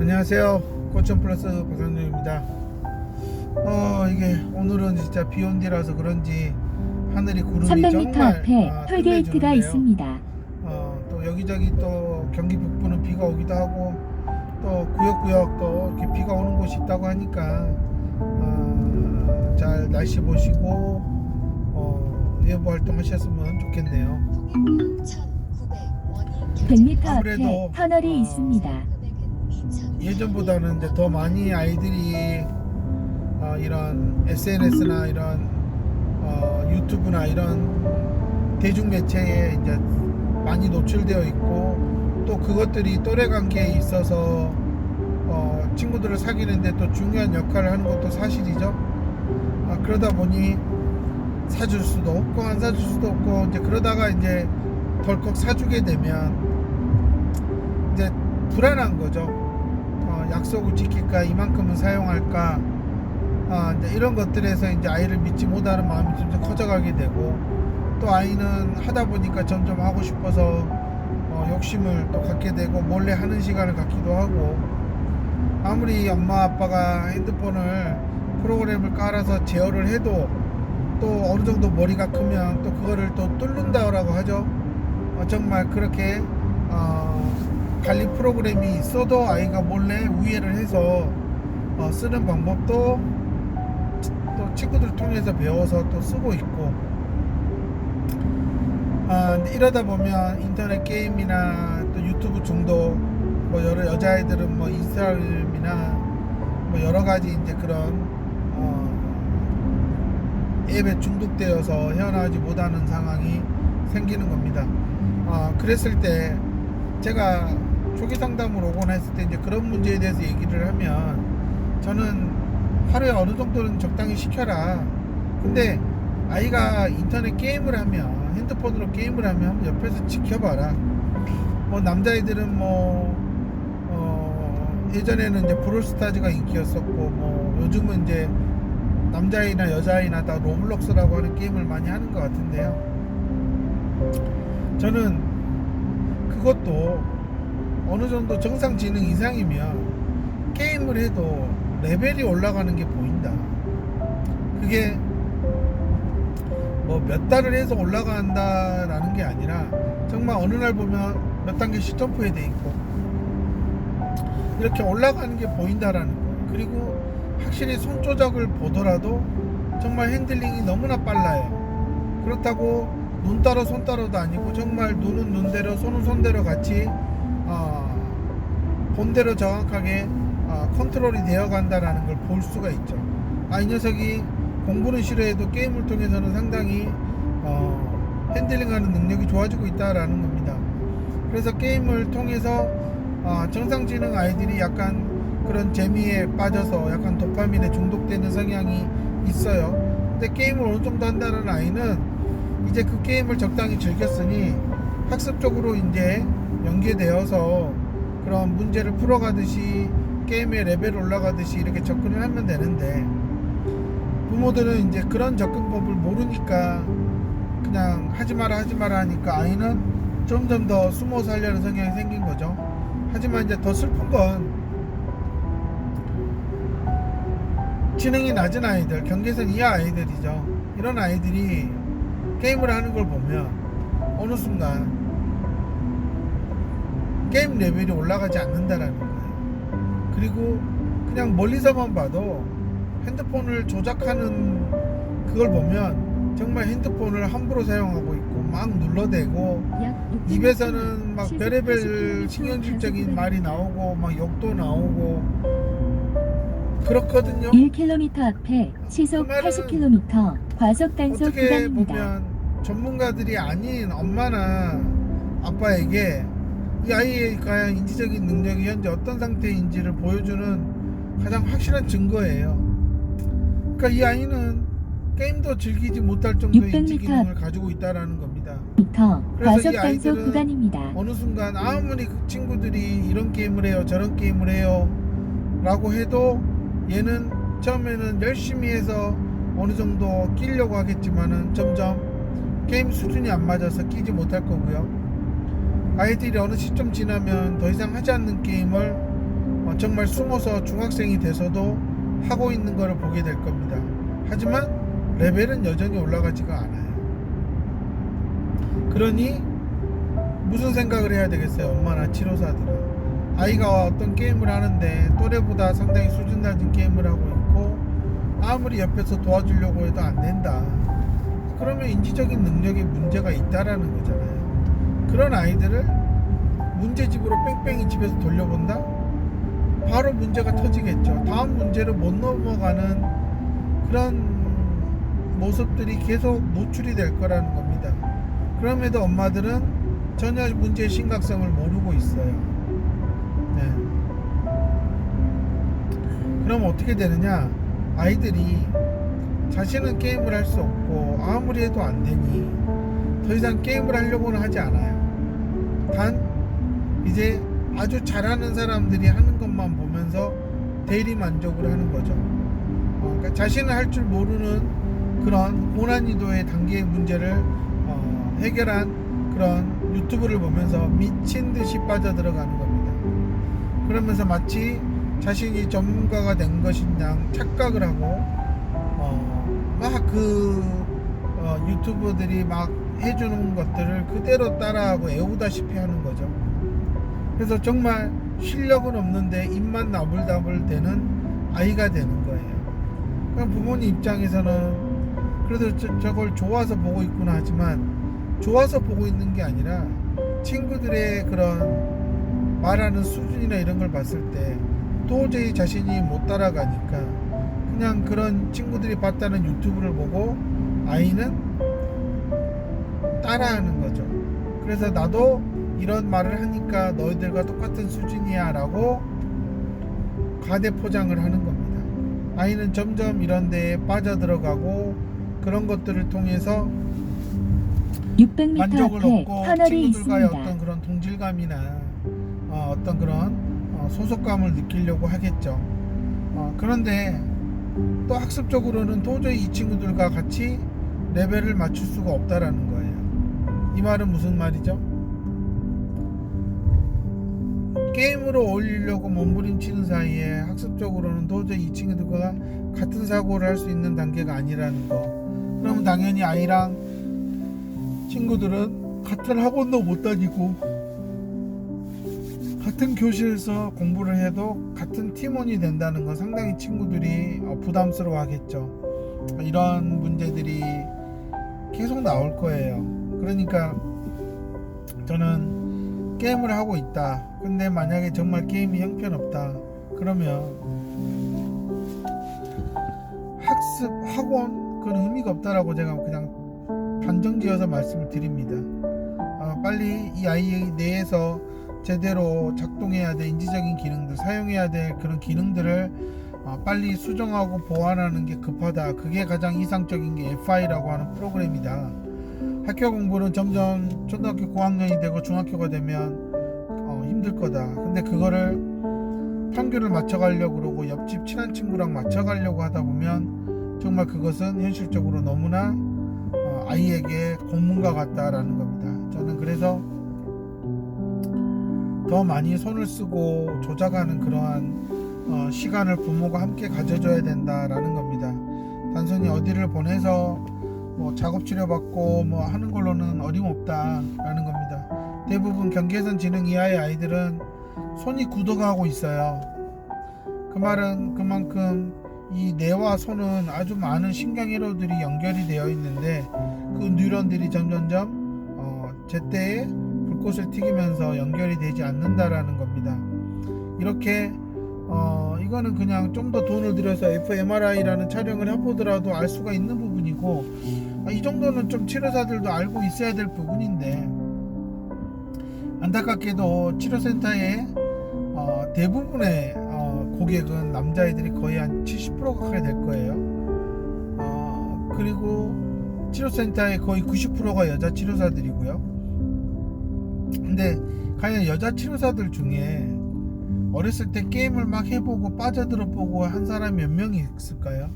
안녕하세요. 고천 플러스 박상준입니다. 어 이게 오늘은 진짜 비온 뒤라서 그런지 하늘이 구름이 300m 정말 앞에 아, 톨게이트가. 있습니다. 어, 또 여기저기 또 경기 북부는 비가 오기도 하고 또 구역구역 또 이렇게 비가 오는 곳이 있다고 하니까 어, 잘 날씨 보시고 어, 예보 활동 하셨으면 좋겠네요. 100m 아무래도, 앞에 터널이 어, 있습니다. 예전보다는 이제 더 많이 아이들이 어, 이런 SNS나 이런 어, 유튜브나 이런 대중 매체에 이제 많이 노출되어 있고 또 그것들이 또래 관계에 있어서 어, 친구들을 사귀는데 또 중요한 역할을 하는 것도 사실이죠. 아, 그러다 보니 사줄 수도 없고 안 사줄 수도 없고 이제 그러다가 이제 덜컥 사주게 되면 이제 불안한 거죠. 어, 약속을 지킬까 이만큼은 사용할까 아, 이제 이런 것들에서 이제 아이를 믿지 못하는 마음이 점점 커져가게 되고 또 아이는 하다 보니까 점점 하고 싶어서 어, 욕심을 또 갖게 되고 몰래 하는 시간을 갖기도 하고 아무리 엄마 아빠가 핸드폰을 프로그램을 깔아서 제어를 해도 또 어느 정도 머리가 크면 또 그거를 또 뚫는다라고 하죠. 어, 정말 그렇게 어, 관리 프로그램이 있어도 아이가 몰래 우회를 해서 어, 쓰는 방법도 또 친구들 통해서 배워서 또 쓰고 있고 아, 근데 이러다 보면 인터넷 게임이나 또 유튜브 중독 뭐 여러 여자아이들은 뭐 인스타그램이나 뭐 여러 가지 이제 그런 어, 앱에 중독되어서 헤어나오지 못하는 상황이 생기는 겁니다. 아, 그랬을 때 제가 초기 상담을 오거나 했을 때 이제 그런 문제에 대해서 얘기를 하면 저는 하루에 어느 정도는 적당히 시켜라. 근데 아이가 인터넷 게임을 하면 핸드폰으로 게임을 하면 옆에서 지켜봐라. 뭐 남자애들은 뭐 어, 예전에는 이제 브롤스타즈가 인기였었고 뭐 요즘은 이제 남자아이나 여자아이나 다 로블록스라고 하는 게임을 많이 하는 것 같은데요. 저는 그것도 어느 정도 정상 지능 이상이면 게임을 해도 레벨이 올라가는 게 보인다. 그게 뭐 몇 달을 해서 올라간다라는 게 아니라 정말 어느 날 보면 몇 단계씩 점프해 돼 있고 이렇게 올라가는 게 보인다라는 거예요. 그리고 확실히 손 조작을 보더라도 정말 핸들링이 너무나 빨라요. 그렇다고 눈 따로 손 따로도 아니고 정말 눈은 눈대로 손은 손대로 같이 어, 본대로 정확하게 어, 컨트롤이 되어 간다라는 걸 볼 수가 있죠. 아, 이 녀석이 공부는 싫어해도 게임을 통해서는 상당히 어, 핸들링하는 능력이 좋아지고 있다라는 겁니다. 그래서 게임을 통해서 어, 정상지능 아이들이 약간 그런 재미에 빠져서 약간 도파민에 중독되는 성향이 있어요. 근데 게임을 어느 정도 한다는 아이는 이제 그 게임을 적당히 즐겼으니 학습적으로 이제 연계되어서 그런 문제를 풀어가듯이 게임의 레벨 올라가듯이 이렇게 접근을 하면 되는데 부모들은 이제 그런 접근법을 모르니까 그냥 하지 마라 하지 마라 하니까 아이는 점점 더 숨어 살려는 성향이 생긴 거죠. 하지만 이제 더 슬픈 건 지능이 낮은 아이들, 경계선 이하 아이들이죠. 이런 아이들이 게임을 하는 걸 보면 어느 순간 게임 레벨이 올라가지 않는다라는 거예요. 그리고 그냥 멀리서만 봐도 핸드폰을 조작하는 그걸 보면 정말 핸드폰을 함부로 사용하고 있고 막 눌러대고 약 600m 입에서는 막 별의별 80km 신경질적인 말이 나오고 막 욕도 나오고 그렇거든요. 1km 앞에 시속 그 말은 80km 과속 단속 어떻게 구간입니다. 보면 전문가들이 아닌 엄마나 아빠에게 이 아이의 과연 인지적인 능력이 현재 어떤 상태인지를 보여주는 가장 확실한 증거예요. 그러니까 이 아이는 게임도 즐기지 못할 정도의 600m 인지 기능을 가지고 있다라는 겁니다. 그래서 이 아이들은 구간입니다. 어느 순간 아무리 그 친구들이 이런 게임을 해요, 저런 게임을 해요, 라고 해도 얘는 처음에는 열심히 해서 어느 정도 끼려고 하겠지만은 점점 게임 수준이 안 맞아서 끼지 못할 거고요. 아이들이 어느 시점 지나면 더 이상 하지 않는 게임을 어, 정말 숨어서 중학생이 돼서도 하고 있는 것을 보게 될 겁니다. 하지만 레벨은 여전히 올라가지가 않아요. 그러니 무슨 생각을 해야 되겠어요? 엄마나 치료사들은 아이가 어떤 게임을 하는데 또래보다 상당히 수준 낮은 게임을 하고 있고 아무리 옆에서 도와주려고 해도 안 된다. 그러면 인지적인 능력에 문제가 있다라는 거잖아요. 그런 아이들을 문제집으로 뺑뺑이 집에서 돌려본다? 바로 문제가 터지겠죠. 다음 문제를 못 넘어가는 그런 모습들이 계속 노출이 될 거라는 겁니다. 그럼에도 엄마들은 전혀 문제의 심각성을 모르고 있어요. 네. 그럼 어떻게 되느냐? 아이들이 자신은 게임을 할 수 없고 아무리 해도 안 되니 더 이상 게임을 하려고는 하지 않아요. 단 이제 아주 잘하는 사람들이 하는 것만 보면서 대리 만족을 하는 거죠. 어, 그러니까 자신은 할 줄 모르는 그런 고난이도의 단계의 문제를 어, 해결한 그런 유튜브를 보면서 미친 듯이 빠져 들어가는 겁니다. 그러면서 마치 자신이 전문가가 된 것인 양 착각을 하고 어, 막그 어, 유튜버들이 막 해주는 것들을 그대로 따라하고 애우다시피 하는 거죠. 그래서 정말 실력은 없는데 입만 나불나불 되는 아이가 되는 거예요. 그럼 부모님 입장에서는 그래도 저, 저걸 좋아서 보고 있구나 하지만 좋아서 보고 있는 게 아니라 친구들의 그런 말하는 수준이나 이런 걸 봤을 때 도저히 자신이 못 따라가니까 그냥 그런 친구들이 봤다는 유튜브를 보고 아이는 따라하는 거죠. 그래서 나도 이런 말을 하니까 너희들과 똑같은 수준이야 라고 가대 포장을 하는 겁니다. 아이는 점점 이런 데에 빠져들어가고 그런 것들을 통해서 600m 만족을 얻고 친구들과의 있습니다. 어떤 그런 동질감이나 어, 떤 그런 어, 소속감을 느끼려고 하겠죠. 어, 그런데 또 학습적으로는 도저히 이 친구들과 같이 레벨을 맞출 수가 없다라는 거예요. 이 말은 무슨 말이죠? 게임으로 올리려고 몸부림치는 사이에 학습적으로는 도저히 이 친구들과 같은 사고를 할 수 있는 단계가 아니라는 거. 그럼 당연히 아이랑 친구들은 같은 학원도 못 다니고 같은 교실에서 공부를 해도 같은 팀원이 된다는 건 상당히 친구들이 어, 부담스러워 하겠죠. 이런 문제들이 계속 나올 거예요. 그러니까 저는 게임을 하고 있다. 근데 만약에 정말 게임이 형편없다. 그러면 학습 학원 그건 의미가 없다라고 제가 그냥 단정지어서 말씀을 드립니다. 어, 빨리 이 아이 내에서 제대로 작동해야 될 인지적인 기능들, 사용해야 될 그런 기능들을 어, 빨리 수정하고 보완하는 게 급하다. 그게 가장 이상적인 게 FI라고 하는 프로그램이다. 학교 공부는 점점 초등학교 고학년이 되고 중학교가 되면 어, 힘들 거다. 근데 그거를 평균을 맞춰가려고 그러고 옆집 친한 친구랑 맞춰가려고 하다 보면 정말 그것은 현실적으로 너무나 어, 아이에게 공문과 같다라는 겁니다. 저는 그래서 더 많이 손을 쓰고 조작하는 그러한 어, 시간을 부모가 함께 가져줘야 된다라는 겁니다. 단순히 어디를 보내서 뭐 작업 치료받고 뭐 하는 걸로는 어림없다라는 겁니다. 대부분 경계선 지능 이하의 아이들은 손이 굳어가고 있어요. 그 말은 그만큼 이 뇌와 손은 아주 많은 신경회로들이 연결이 되어 있는데 그 뉴런들이 점점점 어, 제때에 불꽃을 튀기면서 연결이 되지 않는다라는 겁니다. 이렇게 어, 이거는 그냥 좀 더 돈을 들여서 fMRI라는 촬영을 해보더라도 알 수가 있는 부분이고 아, 이 정도는 좀 치료사들도 알고 있어야 될 부분인데 안타깝게도 치료센터에 어, 대부분의 어, 고객은 남자애들이 거의 한 70% 가까이 될 거예요. 어, 그리고 치료센터의 거의 90%가 여자 치료사들이고요. 근데 과연 여자 치료사들 중에 어렸을 때 게임을 막 해보고 빠져들어 보고 한 사람이 몇 명이 있을까요?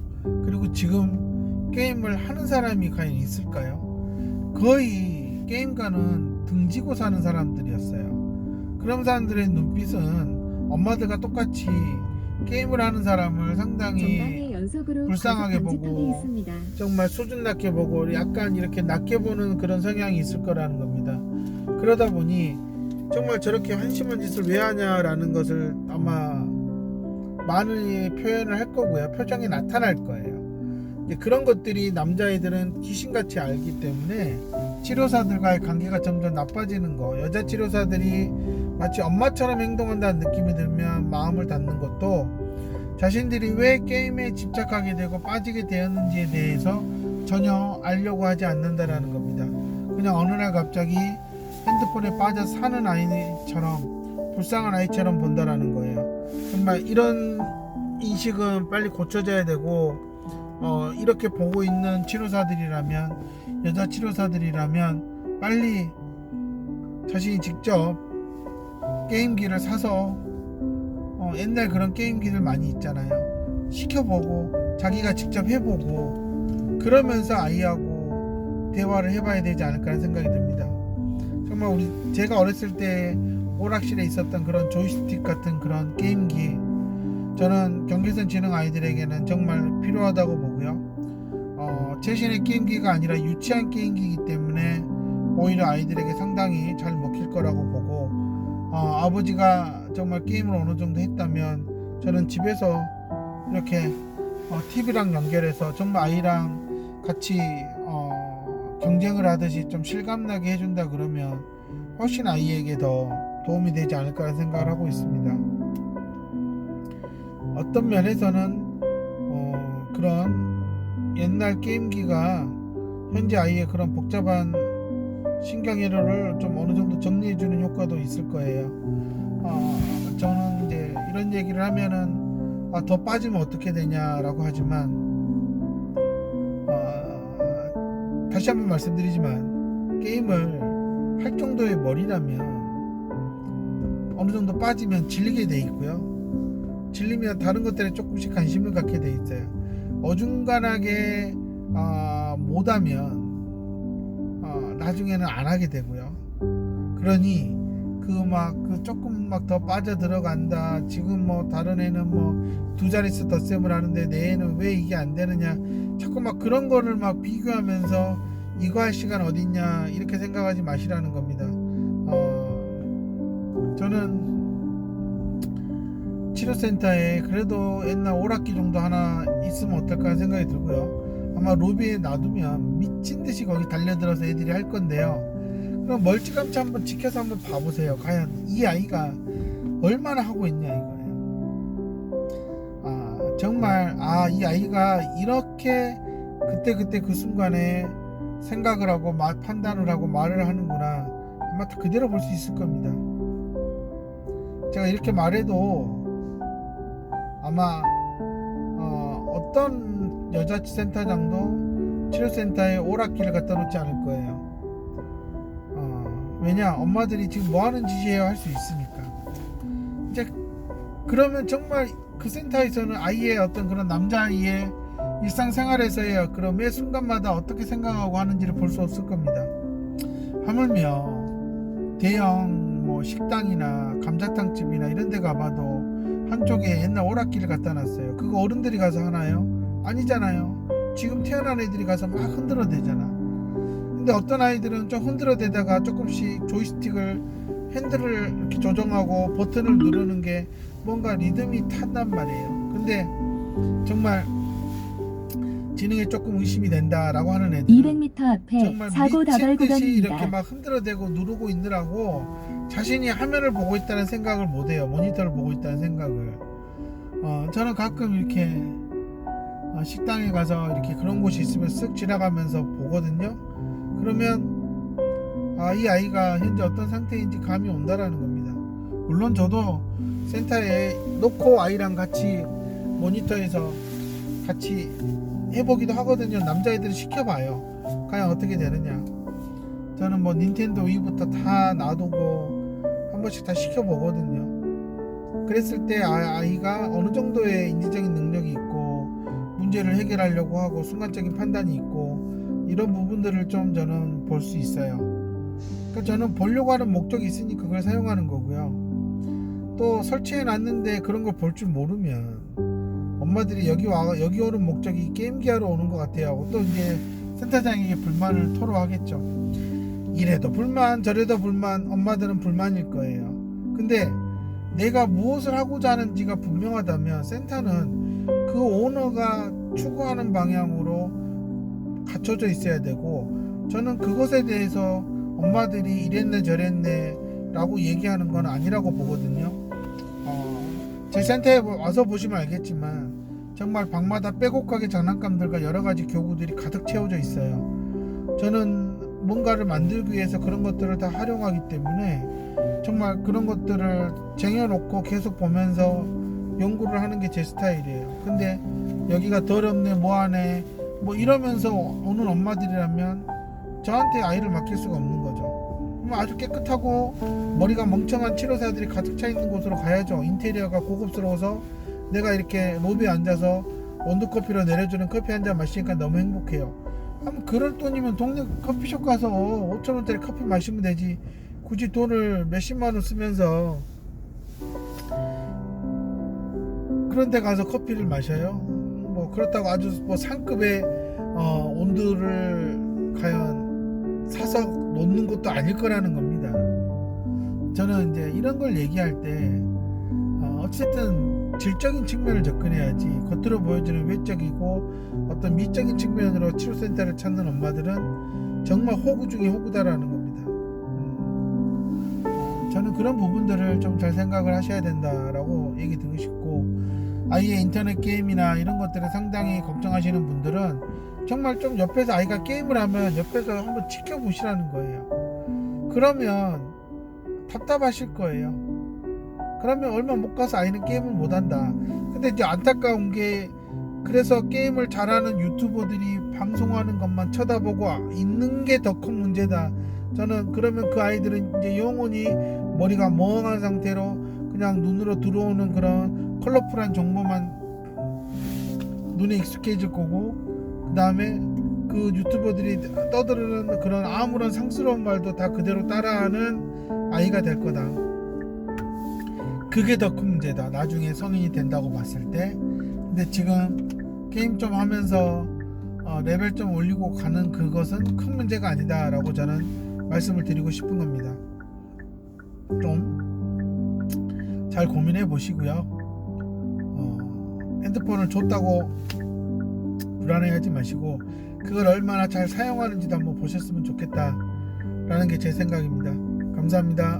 그리고 지금 게임을 하는 사람이 과연 있을까요? 거의 게임가는 등지고 사는 사람들이었어요. 그런 사람들의 눈빛은 엄마들과 똑같이 게임을 하는 사람을 상당히 불쌍하게 보고. 정말 수준 낮게 보고 약간 이렇게 낮게 보는 그런 성향이 있을 거라는 겁니다. 그러다 보니 정말 저렇게 한심한 짓을 왜 하냐라는 것을 아마 많이 표현을 할 거고요. 표정이 나타날 거예요. 그런 것들이 남자애들은 귀신같이 알기 때문에 치료사들과의 관계가 점점 나빠지는 거. 여자 치료사들이 마치 엄마처럼 행동한다는 느낌이 들면 마음을 닫는 것도 자신들이 왜 게임에 집착하게 되고 빠지게 되었는지에 대해서 전혀 알려고 하지 않는다라는 겁니다. 그냥 어느 날 갑자기 핸드폰에 빠져 사는 아이처럼 불쌍한 아이처럼 본다라는 거예요. 정말 이런 인식은 빨리 고쳐져야 되고 어, 이렇게 보고 있는 치료사들이라면 여자 치료사들이라면 빨리 자신이 직접 게임기를 사서 어, 옛날 그런 게임기들 많이 있잖아요. 시켜보고 자기가 직접 해보고 그러면서 아이하고 대화를 해봐야 되지 않을까 하는 생각이 듭니다. 정말 우리 제가 어렸을 때 오락실에 있었던 그런 조이스틱 같은 그런 게임기 저는 경계선 지능 아이들에게는 정말 필요하다고 보고요. 어, 최신의 게임기가 아니라 유치한 게임기이기 때문에 오히려 아이들에게 상당히 잘 먹힐 거라고 보고 어, 아버지가 정말 게임을 어느 정도 했다면 저는 집에서 이렇게 어, TV랑 연결해서 정말 아이랑 같이 어, 경쟁을 하듯이 좀 실감나게 해준다 그러면 훨씬 아이에게 더 도움이 되지 않을까 생각을 하고 있습니다. 어떤 면에서는 어, 그런 옛날 게임기가 현재 아이의 그런 복잡한 신경회로를 좀 어느 정도 정리해주는 효과도 있을 거예요. 어, 저는 이제 이런 얘기를 하면은 아, 더 빠지면 어떻게 되냐라고 하지만 어, 다시 한번 말씀드리지만 게임을 할 정도의 머리라면 어느 정도 빠지면 질리게 돼 있고요. 질리면 다른 것들에 조금씩 관심을 갖게 돼 있어요. 어중간하게 아, 못하면 어, 나중에는 안 하게 되고요. 그러니 그막그 조금 막 더 빠져 들어간다. 지금 뭐 다른 애는 뭐 두 자릿수 덧셈을 하는데 내 애는 왜 이게 안 되느냐. 자꾸 막 그런 거를 막 비교하면서 이거 할 시간 어딨냐 이렇게 생각하지 마시라는 겁니다. 어, 저는 치료센터에 그래도 옛날 오락기 정도 하나 있으면 어떨까 하는 생각이 들고요. 아마 로비에 놔두면 미친 듯이 거기 달려들어서 애들이 할 건데요. 그럼 멀찌감치 한번 지켜서 한번 봐보세요. 과연 이 아이가 얼마나 하고 있냐 이거예요. 아 정말 아 이 아이가 이렇게 그때 그때 그 순간에 생각을 하고 마- 판단을 하고 말을 하는구나. 아마 다 그대로 볼 수 있을 겁니다. 제가 이렇게 말해도 아마 어, 떤 여자 센터장도 치료센터에 오락기를 갖다 놓지 않을 거예요. 어, 왜냐 엄마들이 지금 뭐 하는 짓이에요 할 수 있으니까. 이제 그러면 정말 그 센터에서는 아이의 어떤 그런 남자아이의 일상생활에서의 그런 매 순간마다 어떻게 생각하고 하는지를 볼 수 없을 겁니다. 하물며 대형 뭐 식당이나 감자탕집이나 이런 데 가봐도 한쪽에 옛날 오락기를 갖다 놨어요. 그거 어른들이 가서 하나요? 아니잖아요. 지금 태어난 애들이 가서 막 흔들어 대잖아. 근데 어떤 아이들은 좀 흔들어 대다가 조금씩 조이스틱을 핸들을 이렇게 조정하고 버튼을 누르는 게 뭔가 리듬이 탄단 말이에요. 근데 정말 지능에 조금 의심이 된다라고 하는 애들 200m 앞에 정말 사고 다발 듯이 이렇게 구간입니다. 막 흔들어대고 누르고 있느라고 자신이 화면을 보고 있다는 생각을 못해요. 모니터를 보고 있다는 생각을. 어, 저는 가끔 이렇게 어, 식당에 가서 이렇게 그런 곳이 있으면 쓱 지나가면서 보거든요. 그러면 아, 이 아이가 현재 어떤 상태인지 감이 온다라는 겁니다. 물론 저도 센터에 놓고 아이랑 같이 모니터에서 같이 해보기도 하거든요. 남자애들은 시켜봐요. 과연 어떻게 되느냐. 저는 뭐 닌텐도 위부터 다 놔두고 한 번씩 다 시켜보거든요. 그랬을 때 아- 아이가 어느 정도의 인지적인 능력이 있고 문제를 해결하려고 하고 순간적인 판단이 있고 이런 부분들을 좀 저는 볼 수 있어요. 그러니까 저는 보려고 하는 목적이 있으니까 그걸 사용하는 거고요. 또또 설치해 놨는데 그런 걸 볼 줄 모르면 엄마들이 여기 와 여기 오는 목적이 게임기 하러 오는 것 같아요 또 이제 센터장에게 불만을 토로하겠죠 이래도 불만 저래도 불만 엄마들은 불만일 거예요. 근데 내가 무엇을 하고자 하는지가 분명하다면 센터는 그 오너가 추구하는 방향으로 갖춰져 있어야 되고 저는 그것에 대해서 엄마들이 이랬네 저랬네 라고 얘기하는 건 아니라고 보거든요. 어, 제 센터에 와서 보시면 알겠지만 정말 방마다 빼곡하게 장난감들과 여러 가지 교구들이 가득 채워져 있어요. 저는 뭔가를 만들기 위해서 그런 것들을 다 활용하기 때문에 정말 그런 것들을 쟁여놓고 계속 보면서 연구를 하는 게 제 스타일이에요. 근데 여기가 더럽네, 뭐하네, 뭐 이러면서 오는 엄마들이라면 저한테 아이를 맡길 수가 없는 거죠. 아주 깨끗하고 머리가 멍청한 치료사들이 가득 차 있는 곳으로 가야죠. 인테리어가 고급스러워서 내가 이렇게 로비에 앉아서 원두커피로 내려주는 커피 한 잔 마시니까 너무 행복해요. 그럼 그럴 돈이면 동네 커피숍 가서 5천 원짜리 커피 마시면 되지. 굳이 돈을 몇십만 원 쓰면서 그런 데 가서 커피를 마셔요? 뭐 그렇다고 아주 뭐 상급의 어, 온도를 과연 사서 놓는 것도 아닐 거라는 겁니다. 저는 이제 이런 걸 얘기할 때 어, 어쨌든 질적인 측면을 접근해야지 겉으로 보여지는 외적이고 어떤 미적인 측면으로 치료센터를 찾는 엄마들은 정말 호구 중에 호구다라는 겁니다. 음, 어, 저는 그런 부분들을 좀 잘 생각을 하셔야 된다라고 얘기 드리고 싶고 아이의 인터넷 게임이나 이런 것들을 상당히 걱정하시는 분들은 정말 좀 옆에서 아이가 게임을 하면 옆에서 한번 지켜보시라는 거예요. 그러면 답답하실 거예요. 그러면 얼마 못 가서 아이는 게임을 못 한다. 근데 이제 안타까운 게 그래서 게임을 잘하는 유튜버들이 방송하는 것만 쳐다보고 있는 게 더 큰 문제다. 저는 그러면 그 아이들은 이제 영원히 머리가 멍한 상태로 그냥 눈으로 들어오는 그런 컬러풀한 정보만 눈에 익숙해질 거고 그 다음에 그 유튜버들이 떠드는 그런 아무런 상스러운 말도 다 그대로 따라하는 아이가 될 거다. 그게 더 큰 문제다. 나중에 성인이 된다고 봤을 때. 근데 지금 게임 좀 하면서 어, 레벨 좀 올리고 가는 그것은 큰 문제가 아니다라고 저는 말씀을 드리고 싶은 겁니다. 좀 잘 고민해 보시고요. 어, 핸드폰을 줬다고 불안해하지 마시고 그걸 얼마나 잘 사용하는지도 한번 보셨으면 좋겠다라는 게 제 생각입니다. 감사합니다.